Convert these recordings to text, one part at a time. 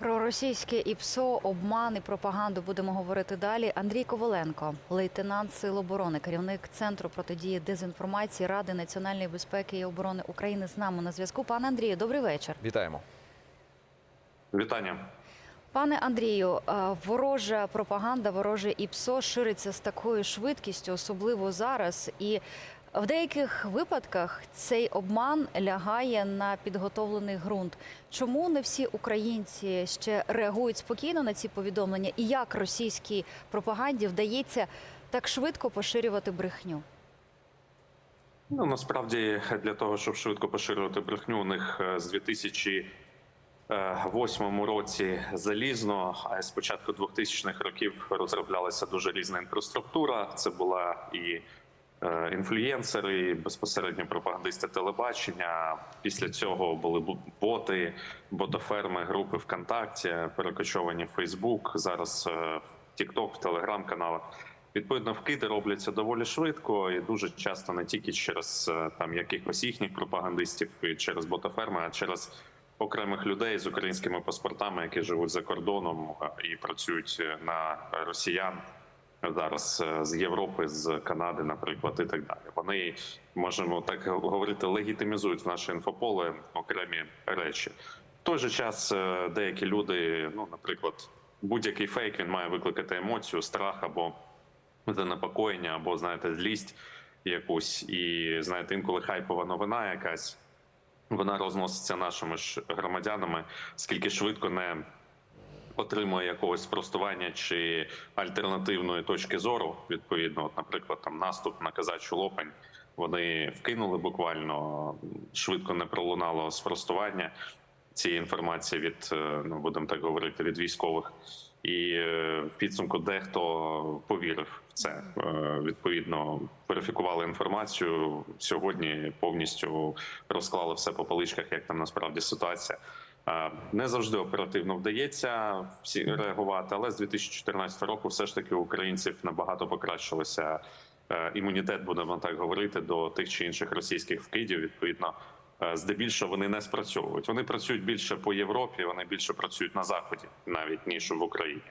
Про російське ІПСО, обман і пропаганду будемо говорити далі. Андрій Коваленко, лейтенант Сил оборони, керівник центру протидії дезінформації Ради національної безпеки і оборони України з нами на зв'язку. Пане Андрію, добрий вечір. Вітаємо. Вітання. Пане Андрію, е, ворожа пропаганда, вороже ІПСО шириться з такою швидкістю, особливо зараз. І в деяких випадках цей обман лягає на підготовлений ґрунт. Чому не всі українці ще реагують спокійно на ці повідомлення? І як російській пропаганді вдається так швидко поширювати брехню? Ну насправді для того, щоб швидко поширювати брехню, у них е, з 2008 році залізно, а з початку 2000-х років розроблялася дуже різна інфраструктура. Це була і е, інфлюєнсери, безпосередньо пропагандисти телебачення. Після цього були бу- боти, ботоферми, групи ВКонтакті, перекочовані в Фейсбук. Зараз е, в Тікток, в телеграм-каналах. Відповідно, вкиди робляться доволі швидко і дуже часто не тільки через е, там якихось їхніх пропагандистів, і через ботоферми, а через окремих людей з українськими паспортами, які живуть за кордоном е, і працюють е, на росіян зараз е, з Європи, з Канади, наприклад, і так далі. Вони можемо так говорити, легітимізують в наше інфополе окремі речі. В той же час е, деякі люди, ну наприклад, будь-який фейк він має викликати емоцію, страх або занепокоєння, або знаєте, злість якусь, і знаєте, інколи хайпова новина якась. Вона розноситься нашими ж громадянами, скільки швидко не отримує якогось спростування чи альтернативної точки зору. Відповідно, от, наприклад, там наступ на казачу лопань. Вони вкинули буквально швидко не пролунало спростування цієї інформації від е, ну будемо так говорити від військових. І е, в підсумку дехто повірив в це. Е, Відповідно, верифікували інформацію сьогодні. Повністю розклали все по поличках, як там насправді ситуація. Е, Не завжди оперативно вдається всі реагувати, але з 2014 року все ж таки українців набагато покращилося е, імунітет, будемо так говорити, до тих чи інших російських вкидів. Відповідно, е, здебільшого вони не спрацьовують. Вони працюють більше по Європі, вони більше працюють на заході, навіть ніж в Україні.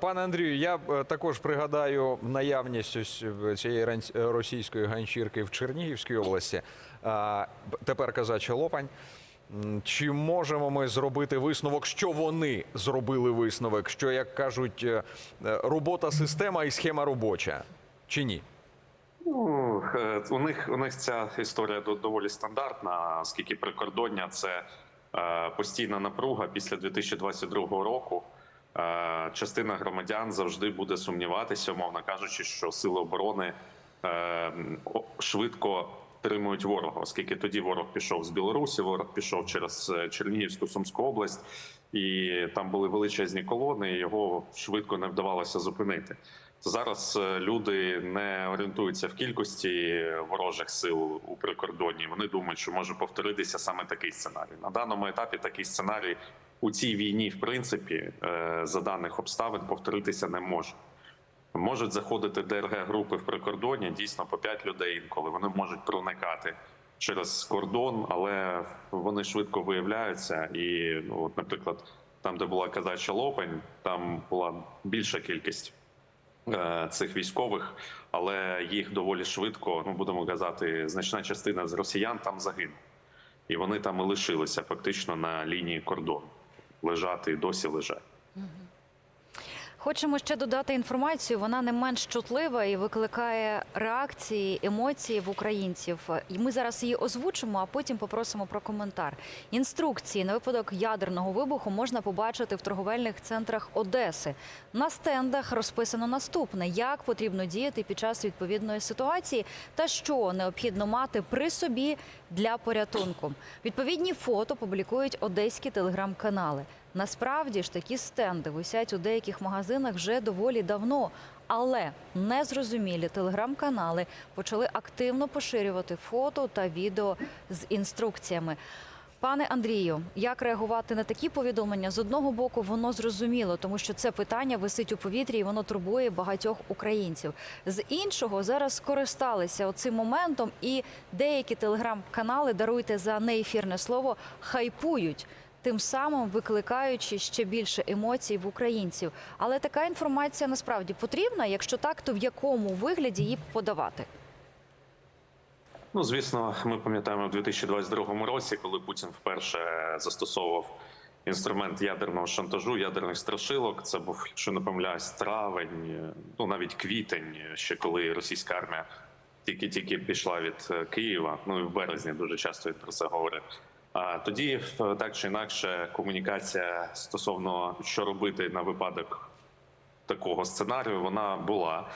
Пане Андрію, я також пригадаю наявність ось цієї російської ганчірки в Чернігівській області. Тепер казача Лопань. Чи можемо ми зробити висновок, що вони зробили висновок? Що, як кажуть, е, е, робота система і схема робоча? Чи ні? Ну, е, у них у них ця історія до- доволі стандартна, оскільки прикордоння це постійна напруга після 2022 року. Частина громадян завжди буде сумніватися, умовно кажучи, що сили оборони швидко тримують ворога, оскільки тоді ворог пішов з Білорусі, ворог пішов через е, Чернігівську Сумську область, і там були величезні колони. і Його швидко не вдавалося зупинити. Зараз е, люди не орієнтуються в кількості ворожих сил у прикордонні. Вони думають, що може повторитися саме такий сценарій. На даному етапі такий сценарій у цій війні, в принципі, е, за даних обставин, повторитися не може. Можуть заходити ДРГ групи в прикордонні дійсно по 5 людей інколи. Вони можуть проникати через кордон, але вони швидко виявляються. І, ну, от, наприклад, там, де була казача лопань, там була більша кількість е, цих військових, але їх доволі швидко, ну будемо казати, значна частина з росіян там загинула. І вони там і лишилися фактично на лінії кордону. Лежати досі лежать. Хочемо ще додати інформацію. Вона не менш чутлива і викликає реакції, емоції в українців. І ми зараз її озвучимо, а потім попросимо про коментар. Інструкції на випадок ядерного вибуху можна побачити в торговельних центрах Одеси. На стендах розписано наступне: як потрібно діяти під час відповідної ситуації, та що необхідно мати при собі для порятунку. Відповідні фото публікують одеські телеграм-канали. Насправді ж такі стенди висять у деяких магазинах вже доволі давно, але незрозумілі телеграм-канали почали активно поширювати фото та відео з інструкціями. Пане Андрію, як реагувати на такі повідомлення? З одного боку, воно зрозуміло, тому що це питання висить у повітрі і воно турбує багатьох українців. З іншого зараз скористалися оцим моментом, і деякі телеграм-канали даруйте за неефірне слово хайпують тим самим викликаючи ще більше емоцій в українців. Але така інформація насправді потрібна. Якщо так, то в якому вигляді її подавати? Ну, звісно, ми пам'ятаємо в 2022 році, коли Путін вперше застосовував інструмент ядерного шантажу, ядерних страшилок. Це був, якщо не помиляюсь, травень, ну навіть квітень, ще коли російська армія тільки-тільки пішла від е, Києва. Ну і в березні дуже часто про це говорив. Тоді е, так чи інакше комунікація стосовно що робити на випадок такого сценарію, вона була.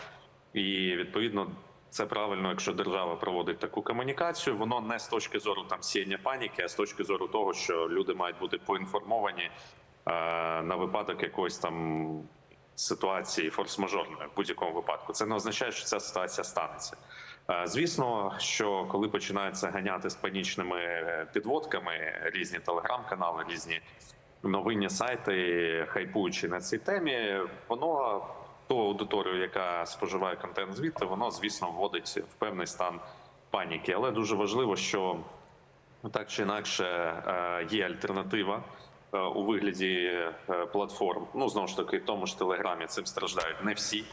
І відповідно це правильно, якщо держава проводить таку комунікацію, воно не з точки зору там сіяння паніки, а з точки зору того, що люди мають бути поінформовані е, на випадок якоїсь там ситуації форс-мажорної в будь-якому випадку. Це не означає, що ця ситуація станеться. Е, Звісно, що коли починаються ганяти з панічними е, підводками різні телеграм-канали, різні новинні сайти, хайпуючи на цій темі, воно ту аудиторію, яка споживає контент звідти, воно звісно вводить в певний стан паніки. Але дуже важливо, що так чи інакше е, є альтернатива у вигляді платформ. Ну знову ж таки, в тому ж телеграмі цим страждають не всі.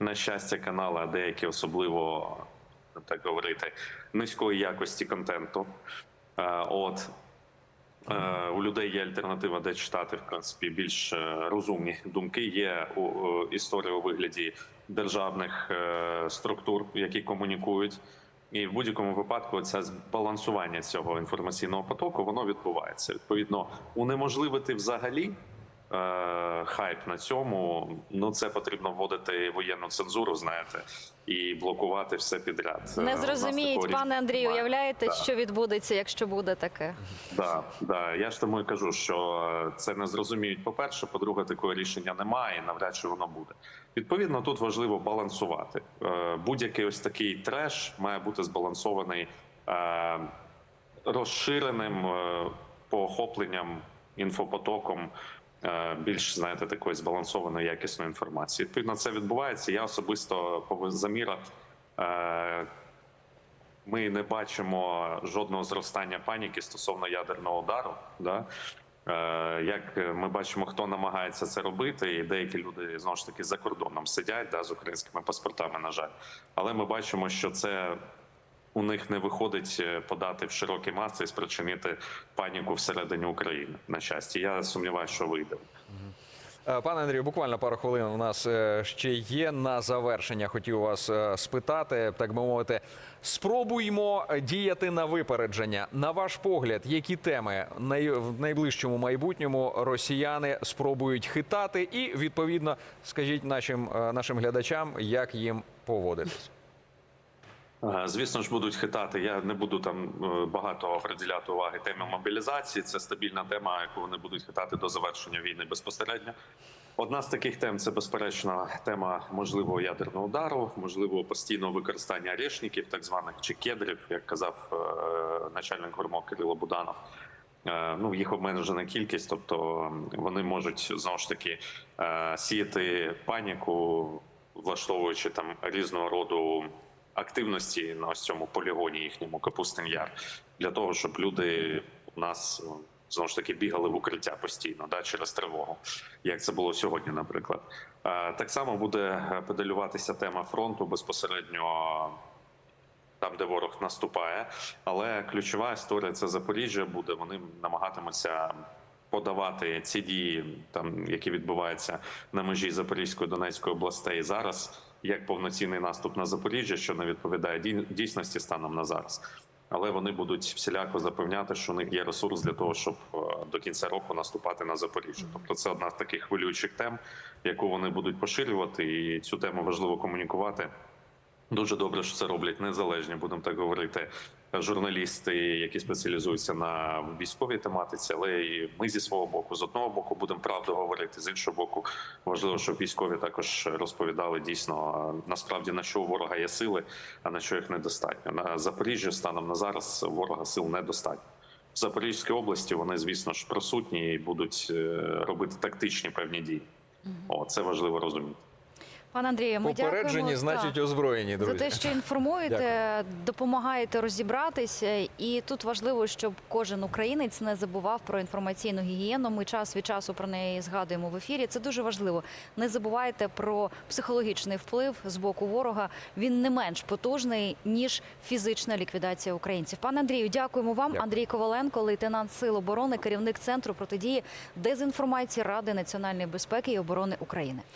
На щастя, канали, а деякі особливо так говорити низької якості контенту. Е, От Е, у людей є альтернатива, де читати в принципі більш е, розумні думки. Є історія у вигляді державних структур, які комунікують. І в будь-якому випадку це збалансування цього інформаційного потоку воно відбувається. Відповідно, унеможливити взагалі хайп на цьому. Ну це потрібно вводити воєнну цензуру, знаєте, і блокувати все підряд. Е, Не зрозуміють, пане Андрію. Уявляєте, Да. що відбудеться, якщо буде таке? Да, да. Я ж тому і кажу, що е, це не зрозуміють. По перше, по-друге, такого рішення немає, і навряд чи воно буде. Відповідно, тут важливо балансувати. Е, Будь-який ось такий треш має бути збалансований е, розширеним е, поохопленням інфопотоком. Е, Більш знаєте, такої збалансованої якісної інформації. Відповідно, це відбувається. Я особисто по замірах е, ми не бачимо жодного зростання паніки стосовно ядерного удару. Да? Е, Як ми бачимо, хто намагається це робити, і деякі люди знову ж таки за кордоном сидять да, з українськими паспортами, на жаль. Але ми бачимо, що це у них не виходить е, подати в широкі маси і спричинити паніку всередині України. На щастя, я сумніваюся, що вийде. Е, Пане Андрію, буквально пару хвилин у нас е, ще є на завершення. Хотів вас спитати, так би мовити, спробуємо діяти на випередження. На ваш погляд, які теми в найближчому майбутньому росіяни спробують хитати, і відповідно скажіть нашим нашим глядачам, як їм поводитись. Звісно ж, будуть хитати. Я не буду там е, багато приділяти уваги темі мобілізації. Це стабільна тема, яку вони будуть хитати до завершення війни безпосередньо. Одна з таких тем це безперечно тема можливого ядерного удару, можливого постійного використання арешників, так званих чи кедрів, як казав е, начальник гурмок Кирило Буданов. Е, Ну, їх обмежена кількість, тобто вони можуть знову ж таки сіяти паніку, влаштовуючи там різного роду активності на ось цьому полігоні їхньому Капустин Яр, для того, щоб люди у нас е, знову ж таки бігали в укриття постійно, да, через тривогу, як це було сьогодні, наприклад. Е, Так само буде е, педалюватися тема фронту безпосередньо там, де ворог наступає. Але ключова історія це Запоріжжя буде. Вони намагатимуться подавати ці дії, там які відбуваються на межі Запорізької Донецької областей зараз, як повноцінний наступ на Запоріжжя, що не відповідає дій- дійсності станом на зараз. Але вони будуть всіляко запевняти, що у них є ресурс для того, щоб е, до кінця року наступати на Запоріжжя. Тобто, це одна з таких хвилюючих тем, яку вони будуть поширювати, і цю тему важливо комунікувати. Дуже добре, що це роблять незалежні, будемо так говорити, журналісти, які спеціалізуються на військовій тематиці. Але і ми зі свого боку, з одного боку, будемо правду говорити, з іншого боку, важливо, щоб військові також розповідали дійсно насправді на що у ворога є сили, а на що їх недостатньо. На Запоріжжі станом на зараз ворога сил недостатньо. В Запорізькій області вони, звісно ж, присутні і будуть е, робити тактичні певні дії. О, це важливо розуміти. Пане Андрію, ми Попереджені, дякуємо значить, озброєні, друзі. за те, що інформуєте, допомагаєте розібратися. І тут важливо, щоб кожен українець не забував про інформаційну гігієну. Ми час від часу про неї згадуємо в ефірі. Це дуже важливо. Не забувайте про психологічний вплив з боку ворога. Він не менш потужний ніж фізична ліквідація українців. Пане Андрію, дякуємо вам. Дякую. Андрій Коваленко, лейтенант Сил оборони, керівник центру протидії дезінформації Ради національної безпеки і оборони України.